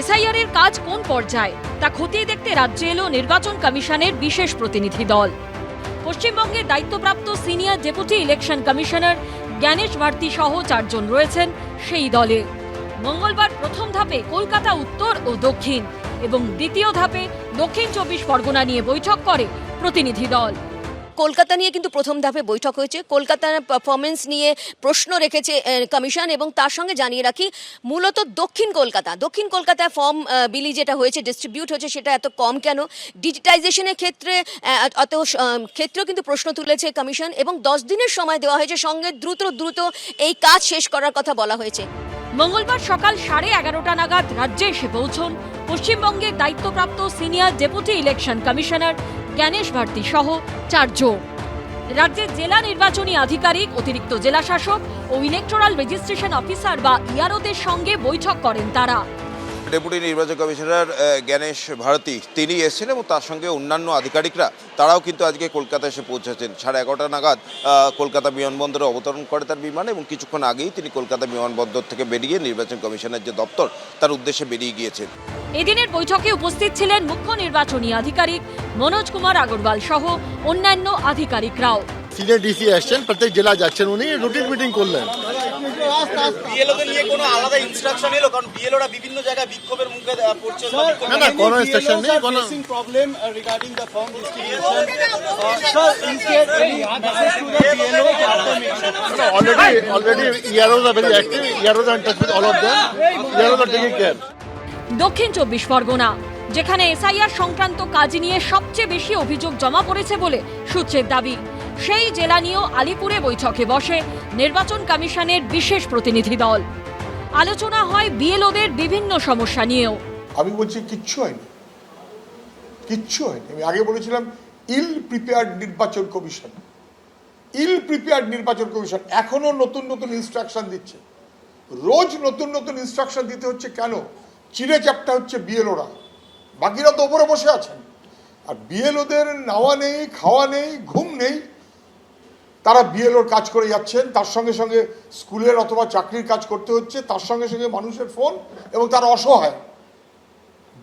SIR এর কাজ কোন পর্যায়ে? তা খতিয়ে দেখতে রাজ্যে এলো নির্বাচন কমিশনের বিশেষ প্রতিনিধি দল। পশ্চিমবঙ্গের দায়িত্বপ্রাপ্ত senior deputy election commissioner Gyanesh Bharti সহ চারজন রয়েছেন সেই দলে। মঙ্গলবার প্রথম ধাপে কলকাতা উত্তর ও দক্ষিণ এবং দ্বিতীয় ধাপে দক্ষিণ চব্বিশ পরগনা নিয়ে বৈঠক করে প্রতিনিধি দল। কলকাতা নিয়ে কিন্তু প্রথম ধাপে বৈঠক হয়েছে। কলকাতার পারফরমেন্স নিয়ে প্রশ্ন রেখেছে কমিশন এবং তার সঙ্গে জানিয়ে রাখি, মূলত দক্ষিণ কলকাতা। দক্ষিণ কলকাতায় ফর্ম বিলি যেটা হয়েছে ডিস্ট্রিবিউট হয়েছে, সেটা এত কম কেন? ডিজিটাইজেশনের ক্ষেত্রে অত ক্ষেত্রেও কিন্তু প্রশ্ন তুলেছে কমিশন এবং দশ দিনের সময় দেওয়া হয়েছে, সঙ্গে দ্রুত দ্রুত এই কাজ শেষ করার কথা বলা হয়েছে। মঙ্গলবার সকাল সাড়ে এগারোটা নাগাদ রাজ্যে এসে পৌঁছন। পশ্চিমবঙ্গের দায়িত্বপ্রাপ্ত senior deputy election commissioner Gyanesh Bharti সহ চারজন রাজ্যের জেলা নির্বাচনী আধিকারিক, অতিরিক্ত জেলা শাসক ও ইলেকট্রাল রেজিস্ট্রেশন অফিসার বা ইয়ারোদের সঙ্গে বৈঠক করেন তারা। ডেপুটি নির্বাচন কমিশনার জ্ঞানেশ ভারতী। তিনি এসেছেন এবং তার সঙ্গে অন্যান্য আধিকারিকরা, তারাও কিন্তু আজকে কলকাতা এসে পৌঁছেছেন। সাড়ে এগারোটা নাগাদ কলকাতা বিমানবন্দরে অবতরণ করে তার বিমান এবং কিছুক্ষণ আগেই তিনি কলকাতা বিমানবন্দর থেকে বেরিয়ে নির্বাচন কমিশনের যে দপ্তর, তার উদ্দেশ্যে বেরিয়ে গিয়েছেন। এদিনের বৈঠকে উপস্থিত ছিলেন মুখ্য নির্বাচনী আধিকারিক মনোজ কুমার আগরওয়াল সহ অন্যান্য আধিকারিকরাও। সিনিয়র ডিসি আসছেন প্রত্যেক জেলা যাচ্ছেন উনি রুটিন মিটিং করলেন। বিএলওদের নিয়ে কোনো আলাদা ইনস্ট্রাকশন না না কোনো নেই কোনো uh? Already already EROs are very active EROs are touch with all of them EROs are taking care Dakshin Chabbish Pargana যেখানে এসআইআর সংক্রান্ত কাজ নিয়ে সবচেয়ে বেশি অভিযোগ জমা পড়েছে বলে সূত্রের দাবি। সেই জেলা নিয়েও আলিপুরে বৈঠকে বসে নির্বাচন কমিশনের বিশেষ প্রতিনিধি দল। আলোচনা হয় বিএলওদের বিভিন্ন সমস্যা নিয়েও। আমি বলছি কিচ্ছু হয়নি। কিচ্ছু হয়নি। আমি আগে বলেছিলাম, ইল প্রিপেয়ার্ড নির্বাচন কমিশন। ইল প্রিপেয়ার্ড নির্বাচন কমিশন এখনও নতুন নতুন ইনস্ট্রাকশন দিচ্ছে। রোজ নতুন নতুন ইনস্ট্রাকশন দিতে হচ্ছে কেন? চিড়ে চাপটা হচ্ছে বিএলওরা। বাকিরা তো ওপরে বসে আছেন। আর বিএলওদের নাওয়া নেই, খাওয়া নেই, ঘুম নেই। তারা বিএলওর কাজ করে যাচ্ছেন, তার সঙ্গে সঙ্গে স্কুলের অথবা চাকরির কাজ করতে হচ্ছে, তার সঙ্গে সঙ্গে মানুষের ফোন এবং তারা অসহায়।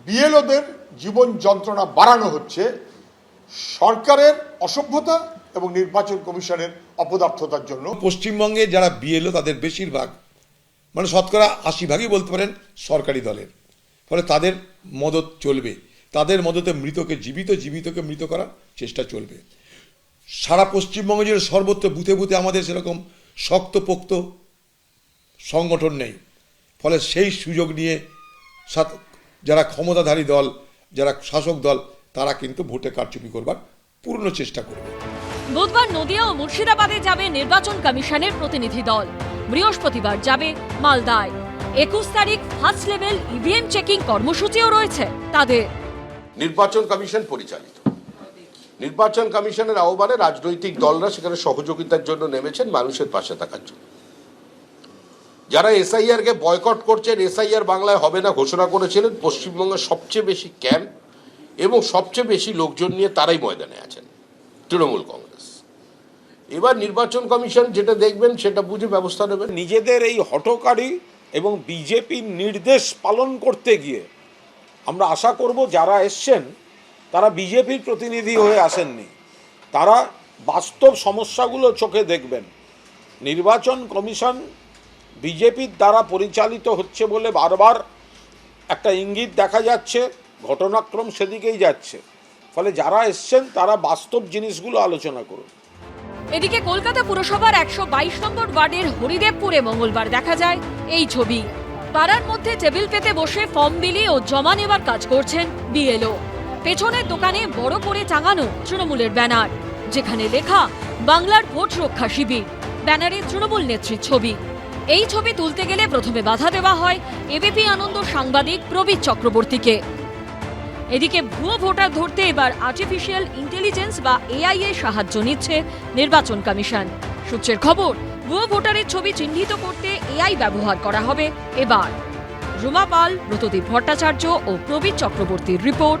বিএলওদের জীবন যন্ত্রণা বাড়ানো হচ্ছে সরকারের অসভ্যতা এবং নির্বাচন কমিশনের অপদার্থতার জন্য। পশ্চিমবঙ্গে যারা বিএলও তাদের বেশিরভাগ মানে শতকরা আশি ভাগই বলতে পারেন সরকারি দলের। ফলে তাদের মদত চলবে। তাদের মদতে মৃতকে জীবিত, জীবিতকে মৃত করার চেষ্টা চলবে। সারা পশ্চিমবঙ্গ জুড়ে সর্বত্র বুথে বুথে আমাদের সেরকম শক্তপোক্ত সংগঠন নেই। ফলে সেই সুযোগ নিয়ে যারা ক্ষমতাধারী দল যারা শাসক দল তারা কিন্তু ভোটে কারচুপি করবার পূর্ণ চেষ্টা করবে। বুধবার নদিয়া ও মুর্শিদাবাদে যাবে নির্বাচন কমিশনের প্রতিনিধি দল। বৃহস্পতিবার যাবে মালদায়। একুশ তারিখ ফার্স্ট লেভেল ইভিএম চেকিং কর্মসূচিও রয়েছে তাদের। নির্বাচন কমিশন পরিচালিত। নির্বাচন কমিশনের আহ্বানে রাজনৈতিক দলরা সেখানে সহযোগিতার জন্য নেমেছেন মানুষের পাশে থাকার জন্য। যারা এসআইআর কে বয়কট করছেন, এসআইআর বাংলায় হবে না ঘোষণা করেছিলেন, পশ্চিমবঙ্গের সবচেয়ে বেশি ক্যাম্প এবং সবচেয়ে বেশি লোকজন নিয়ে তারাই ময়দানে আছেন, তৃণমূল কংগ্রেস। এবার নির্বাচন কমিশন যেটা দেখবেন, সেটা বুঝে ব্যবস্থা নেবেন। নিজেদের এই হঠকারী এবং বিজেপির নির্দেশ পালন করতে গিয়ে আমরা আশা করব যারা এসছেন তারা বিজেপির প্রতিনিধি হয়ে আসেননি। তারা বাস্তব সমস্যাগুলো চোখে দেখবেন। নির্বাচন কমিশন বিজেপির দ্বারা পরিচালিত হচ্ছে বলে বারবার একটা ইঙ্গিত দেখা যাচ্ছে, ঘটনাক্রম সেদিকেই যাচ্ছে। ফলে যারা এসছেন, তারা বাস্তব জিনিসগুলো আলোচনা করুন। এদিকে কলকাতা পুরসভার একশো বাইশ নম্বর ওয়ার্ডের হরিদেবপুরে মঙ্গলবার দেখা যায় এই ছবি। পাড়ার মধ্যে টেবিল পেতে বসে ফর্ম বিলি ও জমা নেবার কাজ করছেন বিএলও। পেছনের দোকানে বড় করে টাঙানো তৃণমূলের ব্যানার, যেখানে লেখা, বাংলার ভোট রক্ষা শিবির ব্যানারে তৃণমূল নেত্রীর ছবি। এই ছবি তুলতে গেলে প্রথমে বাধা দেওয়া হয় এবিপি আনন্দ সাংবাদিক প্রবীর চক্রবর্তীকে। এদিকে ভুয়ো ভোটার ধরতে এবার আর্টিফিশিয়াল ইন্টেলিজেন্স বা এআই এর সাহায্য নিচ্ছে নির্বাচন কমিশন। সূত্রের খবর, ভুয়ো ভোটারের ছবি চিহ্নিত করতে এআই ব্যবহার করা হবে এবার। রুমা পাল ব্রতদীপ ভট্টাচার্য ও প্রবীর চক্রবর্তীর রিপোর্ট।